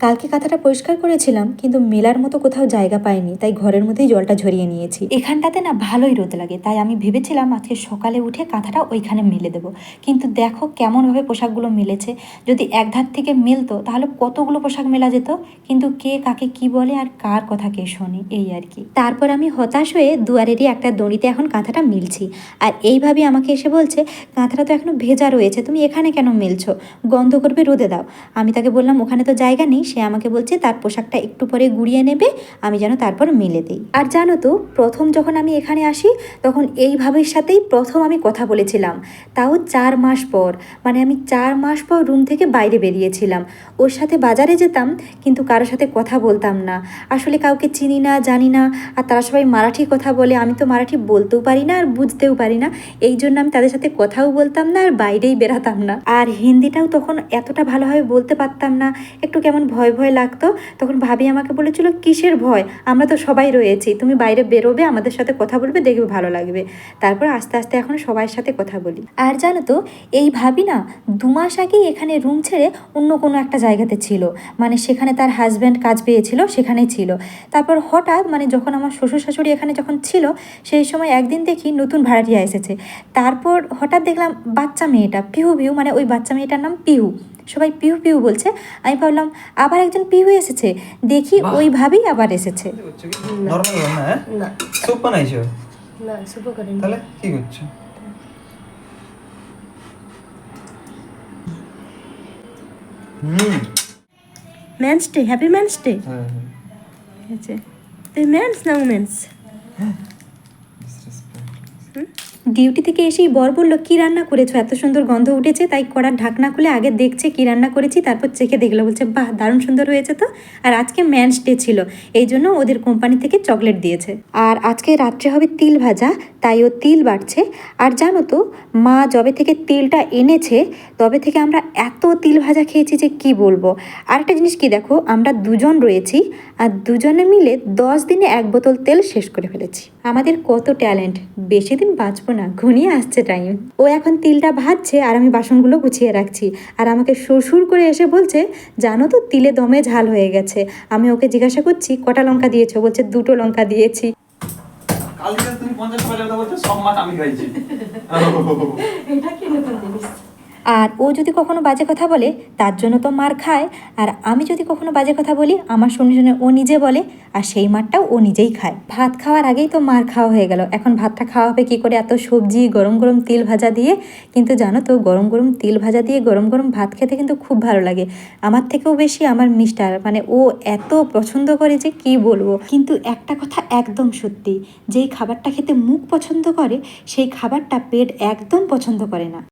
কালকে কাঁথাটা পরিষ্কার করেছিলাম কিন্তু মেলার মতো কোথাও জায়গা পাইনি তাই ঘরের মধ্যেই জলটা ঝরিয়ে নিয়েছি। এখানটাতে না ভালোই রোদ লাগে তাই আমি ভেবেছিলাম আজকে সকালে উঠে কাঁথাটা ওইখানে মেলে দেবো। কিন্তু দেখো কেমনভাবে পোশাকগুলো মেলেছে যদি এক ধার থেকে মেলতো তাহলে কতগুলো পোশাক মেলা যেত? কিন্তু কে কাকে কি বলে আর কার কথা কে শোনে এই আর কি। তারপর আমি হতাশ হয়ে দুয়ারেরই একটা দড়িতে এখন কাঁথাটা মিলছি আর এইভাবে আমাকে এসে বলছে কাঁথাটা তো এখনও ভেজা রয়েছে তুমি এখানে কেন মিলছো? গন্ধ করবে রোদে দাও। আমি তাকে বললাম ওখানে তো জায়গা নেই সে আমাকে বলছে, তার পোশাকটা একটু পরে গুড়িয়ে নেবে, আমি যেন তারপর মেলে দিই। আর জানো তো, প্রথম যখন আমি এখানে আসি, তখন এই ভাবের সাথেই প্রথম আমি কথা বলেছিলাম। তাও চার মাস পর মানে আমি চার মাস পর রুম থেকে বাইরে বেরিয়েছিলাম। ওর সাথে বাজারে যেতাম, কিন্তু কারোর সাথে কথা বলতাম না। আসলে কাউকে চিনি না, জানি না, আর তারা সবাই মারাঠি কথা বলে, আমি তো মারাঠি বলতেও পারি না আর বুঝতেও পারি না। এই জন্য আমি তাদের সাথে কথাও বলতাম না আর বাইরেই বেরাতাম না। আর হিন্দিটাও তখন এতটা ভালোভাবে বলতে পারতাম না, একটু কেমন ভয় ভয় লাগতো, তখন ভাবি আমাকে বলেছিল, কিসের ভয়? আমরা তো সবাই রয়েছি, তুমি বাইরে বেরোবে, আমাদের সাথে কথা বলবে, দেখবে ভালো লাগবে। তারপর আস্তে আস্তে এখন সবার সাথে কথা বলি। আর জানো তো, এই ভাবি না দু মাস আগেই এখানে রুম ছেড়ে অন্য কোনো একটা জায়গাতে ছিল। মানে সেখানে তার হাজব্যান্ড কাজ পেয়েছিল, সেখানেই ছিল। তারপর হঠাৎ মানে যখন আমার শ্বশুর শাশুড়ি এখানে যখন ছিল, সেই সময় একদিন দেখি নতুন ভাড়াটিয়া এসেছে। তারপর হঠাৎ দেখলাম বাচ্চা মেয়েটা, পিহু পিহু মানে ওই বাচ্চা মেয়েটার নাম পিহু। সবাই পিউ পিউ বলছে। আমি ভাবলাম আবার একজন পিউ এসেছে। দেখি ওইভাবেই আবার এসেছে। নর্মাল হ্যাঁ? না। স্যুপ বানাইছো? না শুভ করেন। তাহলে কি করছ? হুম। Men's day happy men's day হ্যাঁ হ্যাঁ। আছে তুই মেন্স না উমেন্স disrespect. ডিউটি থেকে এসেই বর বলল, কী রান্না করেছ? এত সুন্দর গন্ধ উঠেছে, তাই কড়ার ঢাকনা খুলে আগে দেখছে কী রান্না করেছি, তারপর চেখে দেখল, বলছে, বাহ, দারুণ সুন্দর হয়েছে তো। আর আজকে ম্যানস ডে ছিল, এই জন্য ওদের কোম্পানি থেকে চকলেট দিয়েছে। আর আজকে রাত্রে হবে তিল ভাজা, তাই ও তিল বাড়ছে। আর জানো তো, মা যবে থেকে তিলটা এনেছে, তবে থেকে আমরা এত তিল ভাজা খেয়েছি যে কি বলব। আর একটা জিনিস কি দেখো, আমরা দুজন রয়েছি, আর দুজনে মিলে দশ দিনে এক বোতল তেল শেষ করে ফেলেছি। আমাদের কত ট্যালেন্ট, বেশি দিন বাঁচবো না ঘনিয়ে আসছে টাইম ও এখন তিলটা ভাজছে আর আমি বাসনগুলো গুছিয়ে রাখছি। আর আমাকে সুরসুর করে এসে বলছে জানো তো তিলে দমে ঝাল হয়ে গেছে। আমি ওকে জিজ্ঞাসা করছি কটা লঙ্কা দিয়েছ? বলছে দুটো লঙ্কা দিয়েছি। কালকে তুমি পঞ্চাশ টাকা কথা বলছো? সব মাছ আমি খাইছি। এটা কি নতুন জিনিস? আর ও যদি কখনো বাজে কথা বলে, তার জন্য তো মার খায়। আর আমি যদি কখনো বাজে কথা বলি, আমার শুনে শুনে ও নিজে বলে, আর সেই মারটাও ও নিজেই খায়। ভাত খাওয়ার আগেই তো মার খাওয়া হয়ে গেল। এখন ভাতটা খাওয়া হবে কী করে? এত সবজি, গরম গরম তিল ভাজা দিয়ে। কিন্তু জানো তো, গরম গরম তিল ভাজা দিয়ে গরম গরম ভাত খেতে কিন্তু খুব ভালো লাগে। আমার থেকেও বেশি আমার মিস্টার মানে ও এত পছন্দ করে যে কি বলব? কিন্তু একটা কথা একদম সত্যি, যেই খাবারটা খেতে মুখ পছন্দ করে, সেই খাবারটা পেট একদম পছন্দ করে না।